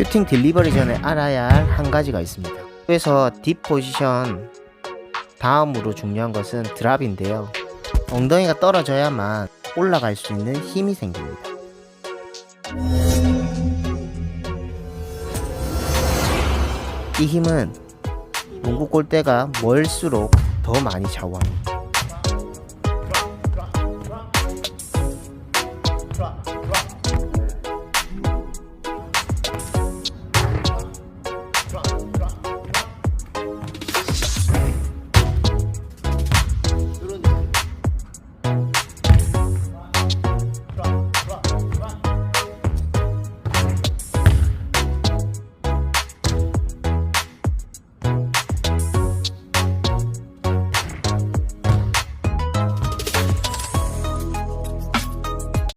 슈팅 딜리버리 전에 알아야 할 한 가지가 있습니다. 그래서 딥 포지션 다음으로 중요한 것은 드랍인데요. 엉덩이가 떨어져야만 올라갈 수 있는 힘이 생깁니다. 이 힘은 농구 골대가 멀수록 더 많이 좌우합니다.